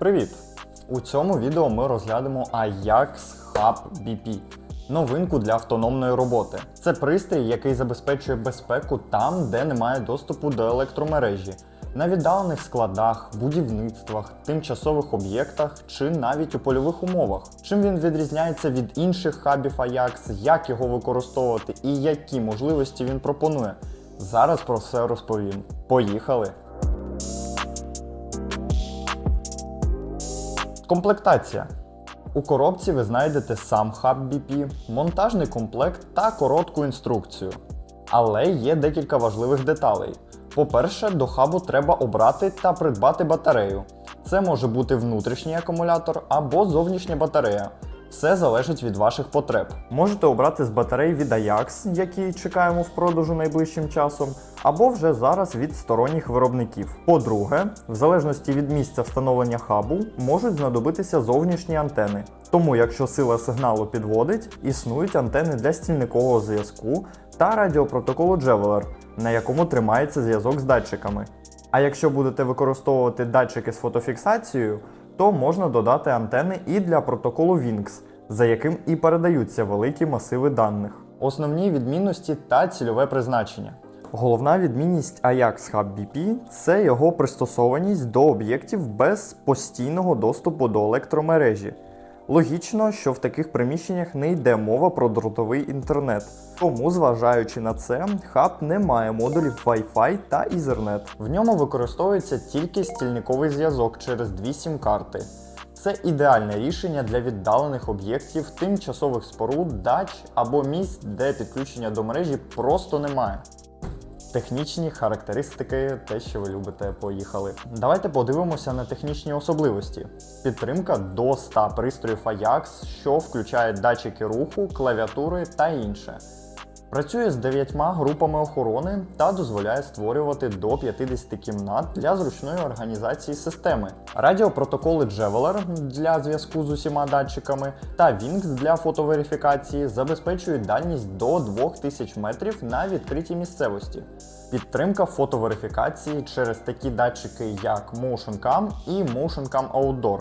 Привіт! У цьому відео ми розглянемо Ajax Hub BP. Новинку для автономної роботи. Це пристрій, який забезпечує безпеку там, де немає доступу до електромережі, на віддалених складах, будівництвах, тимчасових об'єктах чи навіть у польових умовах. Чим він відрізняється від інших хабів Ajax, як його використовувати і які можливості він пропонує. Зараз про все розповім. Поїхали! Комплектація. У коробці ви знайдете сам хаб BP, монтажний комплект та коротку інструкцію. Але є декілька важливих деталей. По-перше, до хабу треба обрати та придбати батарею. Це може бути внутрішній акумулятор або зовнішня батарея. Все залежить від ваших потреб. Можете обрати з батарей від Ajax, які чекаємо в продажу найближчим часом, або вже зараз від сторонніх виробників. По-друге, в залежності від місця встановлення хабу можуть знадобитися зовнішні антени. Тому, якщо сила сигналу підводить, існують антени для стільникового зв'язку та радіопротоколу Javeler, на якому тримається зв'язок з датчиками. А якщо будете використовувати датчики з фотофіксацією, то можна додати антени і для протоколу Wings, за яким і передаються великі масиви даних. Основні відмінності та цільове призначення. Головна відмінність Ajax Hub BP – це його пристосованість до об'єктів без постійного доступу до електромережі. Логічно, що в таких приміщеннях не йде мова про дротовий інтернет. Тому, зважаючи на це, хаб не має модулів Wi-Fi та Ethernet. В ньому використовується тільки стільниковий зв'язок через дві сім-карти. Це ідеальне рішення для віддалених об'єктів, тимчасових споруд, дач або місць, де підключення до мережі просто немає. Технічні характеристики, те, що ви любите, поїхали. Давайте подивимося на технічні особливості. Підтримка до 100 пристроїв Ajax, що включає датчики руху, клавіатури та інше. Працює з 9 групами охорони та дозволяє створювати до 50 кімнат для зручної організації системи. Радіопротоколи Javeler для зв'язку з усіма датчиками та Wings для фотоверифікації забезпечують дальність до 2000 метрів на відкритій місцевості. Підтримка фотоверифікації через такі датчики, як MotionCam і MotionCam Outdoor.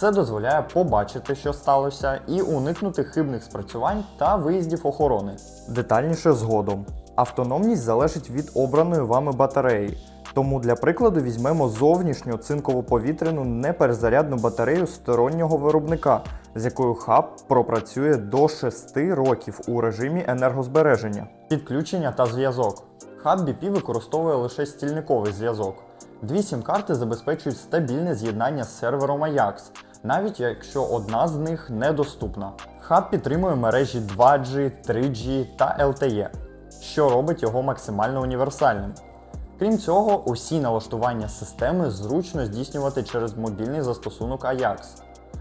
Це дозволяє побачити, що сталося, і уникнути хибних спрацювань та виїздів охорони. Детальніше згодом. Автономність залежить від обраної вами батареї. Тому для прикладу візьмемо зовнішню цинково-повітряну неперезарядну батарею стороннього виробника, з якою хаб пропрацює до 6 років у режимі енергозбереження. Підключення та зв'язок. Хаб BP використовує лише стільниковий зв'язок. Дві сім-карти забезпечують стабільне з'єднання з сервером Ajax, навіть якщо одна з них недоступна. Хаб підтримує мережі 2G, 3G та LTE, що робить його максимально універсальним. Крім цього, усі налаштування системи зручно здійснювати через мобільний застосунок Ajax.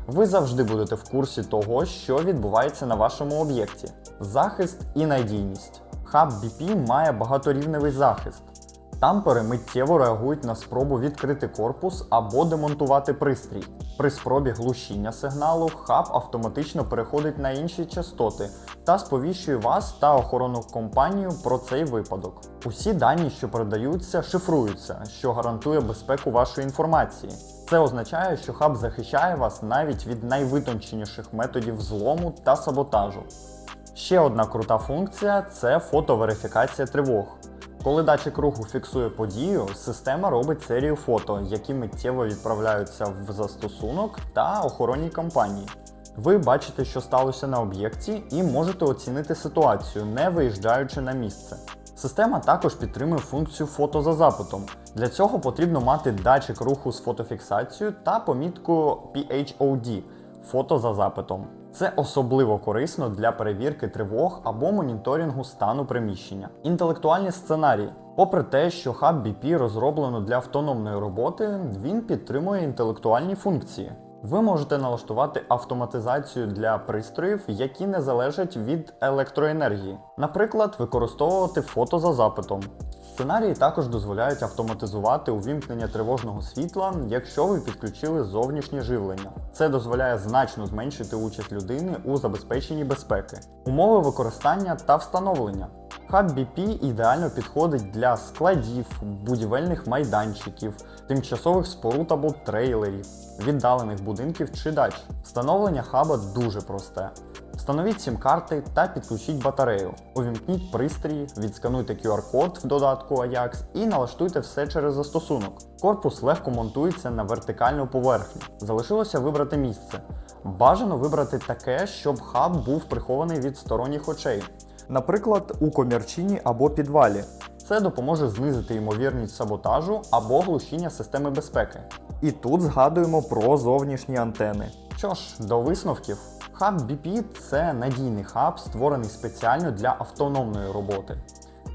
Ви завжди будете в курсі того, що відбувається на вашому об'єкті. Захист і надійність. Хаб BP має багаторівневий захист. Тампери миттєво реагують на спробу відкрити корпус або демонтувати пристрій. При спробі глушіння сигналу хаб автоматично переходить на інші частоти та сповіщує вас та охоронну компанію про цей випадок. Усі дані, що передаються, шифруються, що гарантує безпеку вашої інформації. Це означає, що хаб захищає вас навіть від найвитонченіших методів злому та саботажу. Ще одна крута функція це фотоверифікація тривог. Коли датчик руху фіксує подію, система робить серію фото, які миттєво відправляються в застосунок та охоронній компанії. Ви бачите, що сталося на об'єкті, і можете оцінити ситуацію, не виїжджаючи на місце. Система також підтримує функцію фото за запитом. Для цього потрібно мати датчик руху з фотофіксацією та помітку PHOD фото за запитом. Це особливо корисно для перевірки тривог або моніторингу стану приміщення. Інтелектуальні сценарії. Попри те, що хаб BP розроблено для автономної роботи, він підтримує інтелектуальні функції. Ви можете налаштувати автоматизацію для пристроїв, які не залежать від електроенергії, наприклад, використовувати фото за запитом. Сценарії також дозволяють автоматизувати увімкнення тривожного світла, якщо ви підключили зовнішнє живлення. Це дозволяє значно зменшити участь людини у забезпеченні безпеки. Умови використання та встановлення. Хаб BP ідеально підходить для складів, будівельних майданчиків, тимчасових споруд або трейлерів, віддалених будинків чи дач. Встановлення хаба дуже просте. Встановіть сім-карти та підключіть батарею. Увімкніть пристрій, відскануйте QR-код в додатку Ajax і налаштуйте все через застосунок. Корпус легко монтується на вертикальну поверхню. Залишилося вибрати місце. Бажано вибрати таке, щоб хаб був прихований від сторонніх очей. Наприклад, у комірчині або підвалі. Це допоможе знизити ймовірність саботажу або глушіння системи безпеки. І тут згадуємо про зовнішні антени. Що ж, до висновків. Хаб BP – це надійний хаб, створений спеціально для автономної роботи.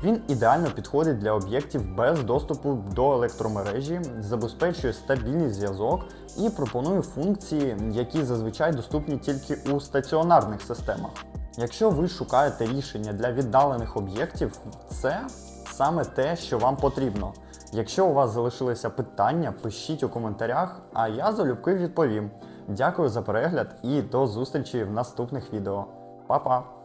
Він ідеально підходить для об'єктів без доступу до електромережі, забезпечує стабільний зв'язок і пропонує функції, які зазвичай доступні тільки у стаціонарних системах. Якщо ви шукаєте рішення для віддалених об'єктів, це саме те, що вам потрібно. Якщо у вас залишилися питання, пишіть у коментарях, а я залюбки відповім. Дякую за перегляд і до зустрічі в наступних відео. Па-па!